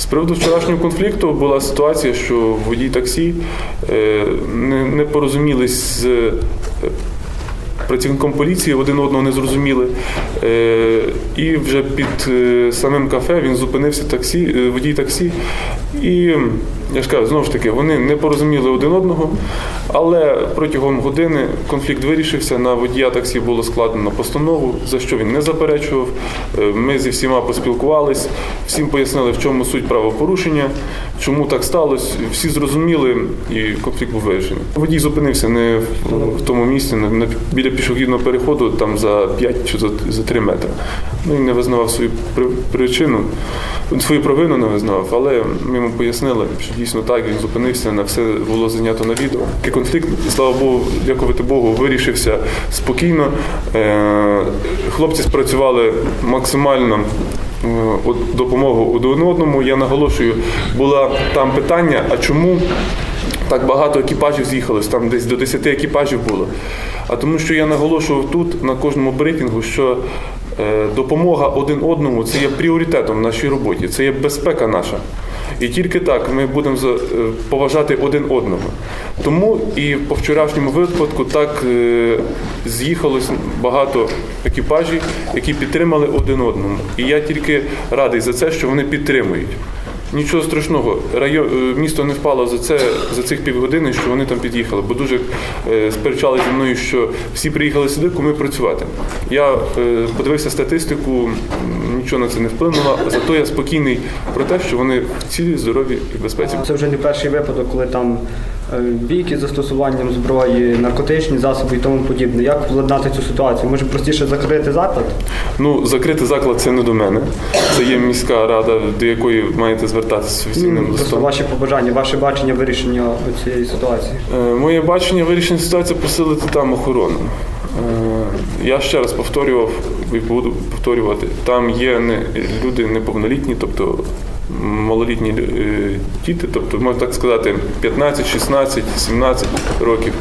З приводу вчорашнього конфлікту була ситуація, що водій таксі е, не, порозумілись з е, працівником поліції, один одного не зрозуміли. Е, І вже під самим кафе він зупинився таксі, водій таксі. І я ж кажу, знову ж таки, вони не порозуміли один одного, але протягом години конфлікт вирішився. На водія таксі було складено постанову, за що він не заперечував. Е, Ми зі всіма поспілкувались, всім пояснили, в чому суть правопорушення, чому так сталося. Всі зрозуміли, і конфлікт був вирішений. Водій зупинився не в, тому місці, на, біля пішохідного переходу, там за 5 чи за, за 3 метри. Ну, він не визнавав свою причину, свою провину не визнавав, але ми йому пояснили, що дійсно так, він зупинився, на все було зайнято на відео. Такий конфлікт, слава Богу, дякувати Богу, вирішився спокійно. Е, Хлопці спрацювали максимально е, допомогу один одному. Я наголошую, було там питання, а чому так багато екіпажів з'їхалось, там десь до 10 екіпажів було. А тому, що я наголошував тут на кожному брифінгу, що е, допомога один одному це є пріоритетом в нашій роботі, це є безпека наша. І тільки так ми будемо е, поважати один одного. Тому і по вчорашньому випадку так е, з'їхалось багато екіпажів, які підтримали один одному. І я тільки радий за це, що вони підтримують. Нічого страшного, район, е, місто не впало за це за цих півгодини, що вони там під'їхали, бо дуже е, сперечали зі мною, що всі приїхали сюди, куми працювати. Я е, подивився статистику, нічого на це не вплинуло. Зато я спокійний про те, що вони цілі, здорові і безпеці. Це вже не перший випадок, коли там бійки з застосуванням зброї, наркотичні засоби і тому подібне. Як владнати цю ситуацію? Може простіше закрити заклад? Ну, закрити заклад це не до мене. Це є міська рада, до якої маєте звертатися з офіційним Просто листом. ваші побажання, ваше бачення вирішення цієї ситуації. Е, Моє бачення вирішення ситуації посилити там охорону. Е, Я ще раз повторював і буду повторювати, там є не, люди неповнолітні, тобто малолітні е, діти, тобто, можна так сказати, 15, 16, 17 років.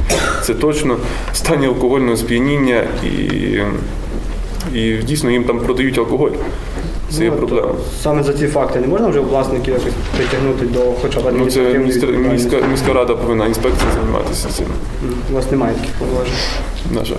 Це точно стані алкогольного сп'яніння і, і дійсно їм там продають алкоголь. Це є Ну, проблема. Саме за ці факти не можна вже власників якось притягнути до хоча б Ну, це адміністративної міська, міська, міська рада повинна інспекція займатися цим. У вас немає таких повноважень. На жаль.